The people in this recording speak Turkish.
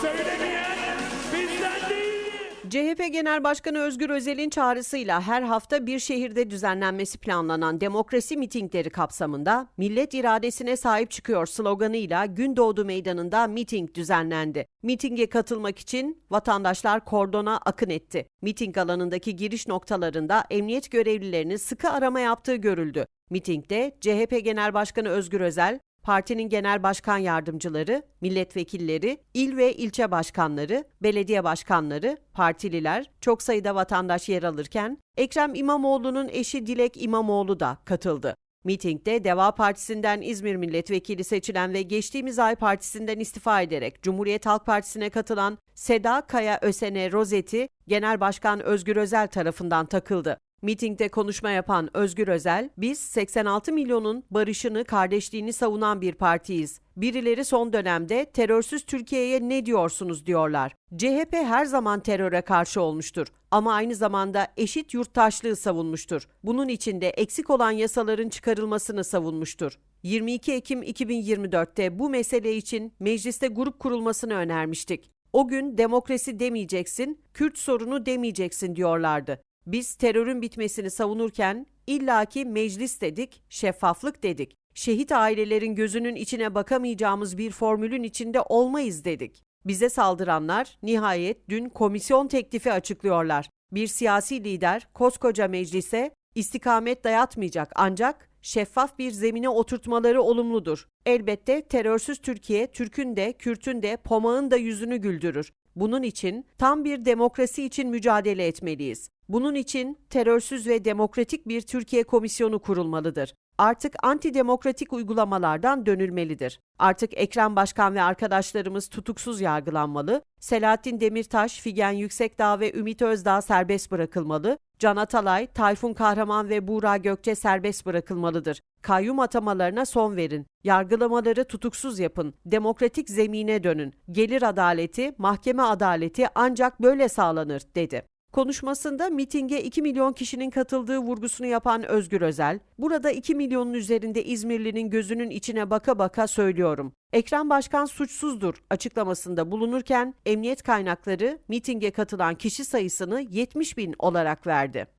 Söylemeyen bizden değil. CHP Genel Başkanı Özgür Özel'in çağrısıyla her hafta bir şehirde düzenlenmesi planlanan demokrasi mitingleri kapsamında millet iradesine sahip çıkıyor sloganıyla Gündoğdu Meydanı'nda miting düzenlendi. Mitinge katılmak için vatandaşlar kordona akın etti. Miting alanındaki giriş noktalarında emniyet görevlilerinin sıkı arama yaptığı görüldü. Mitingde CHP Genel Başkanı Özgür Özel, Partinin genel başkan yardımcıları, milletvekilleri, il ve ilçe başkanları, belediye başkanları, partililer, çok sayıda vatandaş yer alırken Ekrem İmamoğlu'nun eşi Dilek İmamoğlu da katıldı. Mitingde Deva Partisi'nden İzmir Milletvekili seçilen ve geçtiğimiz ay partisinden istifa ederek Cumhuriyet Halk Partisi'ne katılan Seda Kaya Ösene Rozeti, Genel Başkan Özgür Özel tarafından takıldı. Mitingde konuşma yapan Özgür Özel, biz 86 milyonun barışını, kardeşliğini savunan bir partiyiz. Birileri son dönemde terörsüz Türkiye'ye ne diyorsunuz diyorlar. CHP her zaman teröre karşı olmuştur ama aynı zamanda eşit yurttaşlığı savunmuştur. Bunun içinde eksik olan yasaların çıkarılmasını savunmuştur. 22 Ekim 2024'te bu mesele için mecliste grup kurulmasını önermiştik. O gün demokrasi demeyeceksin, Kürt sorunu demeyeceksin diyorlardı. Biz terörün bitmesini savunurken illaki meclis dedik, şeffaflık dedik. Şehit ailelerin gözünün içine bakamayacağımız bir formülün içinde olmayız dedik. Bize saldıranlar nihayet dün komisyon teklifi açıklıyorlar. Bir siyasi lider koskoca meclise istikamet dayatmayacak ancak şeffaf bir zemine oturtmaları olumludur. Elbette terörsüz Türkiye, Türk'ün de, Kürt'ün de, Pomağ'ın da yüzünü güldürür. Bunun için tam bir demokrasi için mücadele etmeliyiz. Bunun için terörsüz ve demokratik bir Türkiye Komisyonu kurulmalıdır. Artık antidemokratik uygulamalardan dönülmelidir. Artık Ekrem Başkan ve arkadaşlarımız tutuksuz yargılanmalı, Selahattin Demirtaş, Figen Yüksekdağ ve Ümit Özdağ serbest bırakılmalı, Can Atalay, Tayfun Kahraman ve Buğra Gökçe serbest bırakılmalıdır. Kayyum atamalarına son verin. Yargılamaları tutuksuz yapın. Demokratik zemine dönün. Gelir adaleti, mahkeme adaleti ancak böyle sağlanır, dedi. Konuşmasında mitinge 2 milyon kişinin katıldığı vurgusunu yapan Özgür Özel, burada 2 milyonun üzerinde İzmirlinin gözünün içine baka baka söylüyorum. Ekrem Başkan suçsuzdur açıklamasında bulunurken emniyet kaynakları mitinge katılan kişi sayısını 70 bin olarak verdi.